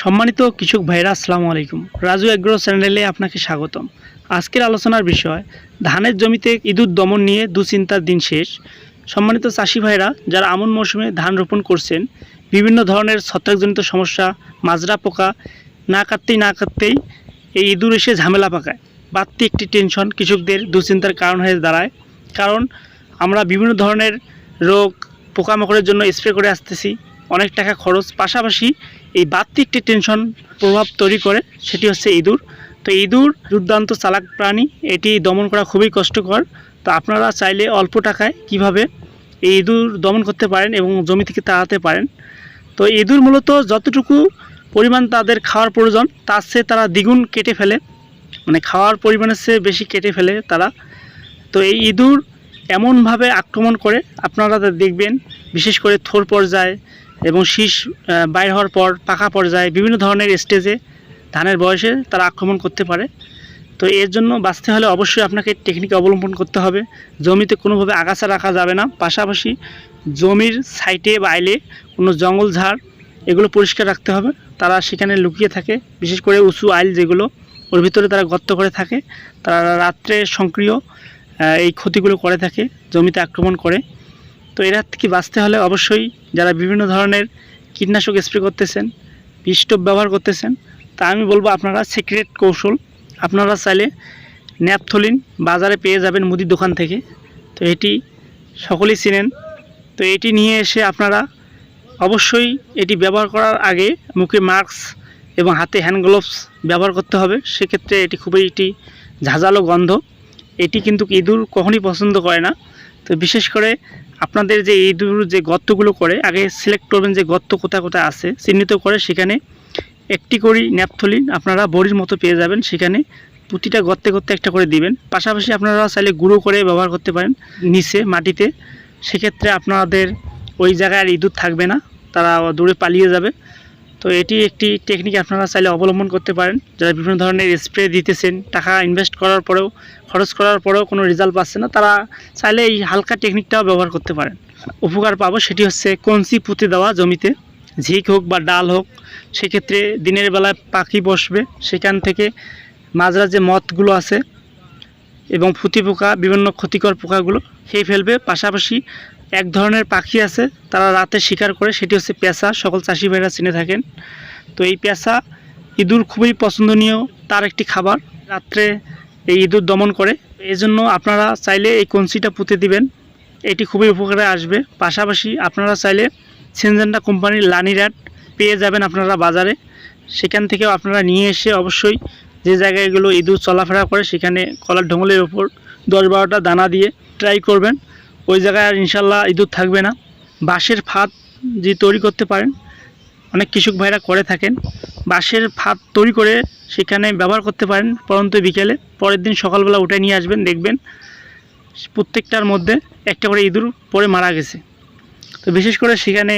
সম্মানিত কৃষক ভাইরা আসসালামু আলাইকুম। রাজু এগ্রো চ্যানেলে আপনাকে স্বাগতম। আজকের আলোচনার বিষয়, ধানের জমিতে ইঁদুর দমন নিয়ে দুশ্চিন্তার দিন শেষ। সম্মানিত চাষি ভাইরা যারা আমন মৌসুমে ধান রোপণ করছেন, বিভিন্ন ধরনের ছত্রাকজনিত সমস্যা, মাজরা পোকা, না কাটতেই না কাটতেই এই ইঁদুর এসে ঝামেলা পাকায়। বাড়তি একটি টেনশন কৃষকদের দুশ্চিন্তার কারণ হয়ে দাঁড়ায়। কারণ আমরা বিভিন্ন ধরনের রোগ, পোকামাকড়ের জন্য স্প্রে করে আসতেছি। অনেক টাকা খরচ। পাশাপাশি এই বাড়তি একটি টেনশন প্রভাব তৈরি করে, সেটি হচ্ছে ইঁদুর। তো ইঁদুর দুর্দান্ত চালাক প্রাণী, এটি দমন করা খুবই কষ্টকর। তো আপনারা চাইলে অল্প টাকায় কীভাবে এই ইঁদুর দমন করতে পারেন এবং জমি থেকে তাড়াতে পারেন। তো ইঁদুর মূলত যতটুকু পরিমাণ তাদের খাওয়ার প্রয়োজন, তার চেয়ে তারা দ্বিগুণ কেটে ফেলে। মানে খাওয়ার পরিমাণের চেয়ে বেশি কেটে ফেলে তারা। তো এই ইঁদুর এমনভাবে আক্রমণ করে, আপনারা দেখবেন, বিশেষ করে থোর পর্যায়ে এবং শীষ বাইর হওয়ার পর পাকা পর্যায়ে বিভিন্ন ধরনের স্টেজে ধানের বয়সে তারা আক্রমণ করতে পারে। তো এর জন্য বাঁচতে হলে অবশ্যই আপনাকে টেকনিক অবলম্বন করতে হবে। জমিতে কোনোভাবে আগাছা রাখা যাবে না। পাশাপাশি জমির সাইটে বা আইলে কোনো জঙ্গল ঝাড়, এগুলো পরিষ্কার রাখতে হবে। তারা সেখানে লুকিয়ে থাকে, বিশেষ করে উঁচু আইল যেগুলো, ওর ভিতরে তারা গর্ত করে থাকে। তারা রাত্রে সক্রিয় এই ক্ষতিগুলো করে থাকে, জমিতে আক্রমণ করে। তো এর হাত থেকে বাঁচতে হলে অবশ্যই যারা বিভিন্ন ধরনের কীটনাশক স্প্রে করতেছেন স্টোভ ব্যবহার করতেছেন, তা আমি বলব আপনারা সিক্রেট কৌশল। আপনারা চাইলে ন্যাপথলিন বাজারে পেয়ে যাবেন মুদির দোকান থেকে। তো এটি সকলেই চিনেন। তো এটি নিয়ে এসে আপনারা অবশ্যই এটি ব্যবহার করার আগে মুখে মাস্ক এবং হাতে হ্যান্ড গ্লোভস ব্যবহার করতে হবে। সেক্ষেত্রে এটি খুবই একটি ঝাঁঝালো গন্ধ। এটি কিন্তু ইঁদুর কখনই পছন্দ করে না। তো বিশেষ করে আপনাদের যে ইঁদুর যে গর্তগুলো করে, আগে সিলেক্ট করবেন যে গর্ত কোথায় কোথায় আছে, চিহ্নিত করে সেখানে একটি করে ন্যাপথলিন আপনারা বড়ির মতো পেয়ে যাবেন। সেখানে প্রতিটা গর্তে গর্তে একটা করে দিবেন। পাশাপাশি আপনারা চাইলে গুঁড়ো করে ব্যবহার করতে পারেন নিচে মাটিতে। সেক্ষেত্রে আপনাদের ওই জায়গায় আর ইঁদুর থাকবে না, তারা দূরে পালিয়ে যাবে। তো এটি একটি টেকনিক আপনারা চাইলে অবলম্বন করতে পারেন। যারা বিভিন্ন ধরনের স্প্রে দিতেছেন, টাকা ইনভেস্ট করার পরেও, খরচ করার পরেও কোনো রেজাল্ট পাচ্ছে না, তারা চাইলে এই হালকা টেকনিকটাও ব্যবহার করতে পারেন। উপকার পাবো সেটি হচ্ছে কঞ্চি পুঁতে দেওয়া জমিতে। ঝিক হোক বা ডাল হোক, সেক্ষেত্রে দিনের বেলায় পাখি বসবে, সেখান থেকে মাজরা যে মথগুলো আছে এবং ফুতি পোকা, বিভিন্ন ক্ষতিকর পোকাগুলো খেয়ে ফেলবে। পাশাপাশি এক ধরনের পাখি আছে, তারা রাতে শিকার করে, সেটি হচ্ছে পেঁচা, সকল চাষি ভাইরা চিনে থাকেন। তো এই পেঁচা ইঁদুর খুবই পছন্দনীয়, তার একটি খাবার, রাত্রে এই ইঁদুর দমন করে। এই জন্য আপনারা চাইলে এই কঞ্চিটা পুঁতে দিবেন, এটি খুবই উপকারে আসবে। পাশাপাশি আপনারা চাইলে সেনজেন্ডা কোম্পানির লানি র্যাট পেয়ে যাবেন আপনারা বাজারে। সেখান থেকেও আপনারা নিয়ে এসে অবশ্যই যে জায়গায় এগুলো ইঁদুর চলাফেরা করে, সেখানে কলার ঢোঙলের ওপর দশ বারোটা দানা দিয়ে ট্রাই করবেন। ওই জায়গায় আর ইনশাল্লাহ ইঁদুর থাকবে না। বাঁশের ফাঁদ যে তৈরি করতে পারেন, অনেক কৃষক ভাইরা করে থাকেন। বাঁশের ফাঁদ তৈরি করে সেখানে ব্যবহার করতে পারেন পরন্ত বিকেলে। পরের দিন সকালবেলা উঠে নিয়ে আসবেন, দেখবেন প্রত্যেকটার মধ্যে একটা করে ইঁদুর পরে মারা গেছে। তো বিশেষ করে সেখানে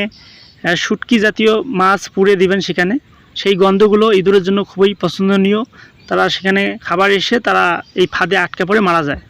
শুটকি জাতীয় মাছ পুড়ে দিবেন সেখানে। সেই গন্ধগুলো ইঁদুরের জন্য খুবই পছন্দনীয়। তারা সেখানে খাবার এসে তারা এই ফাঁদে আটকে পড়ে মারা যায়।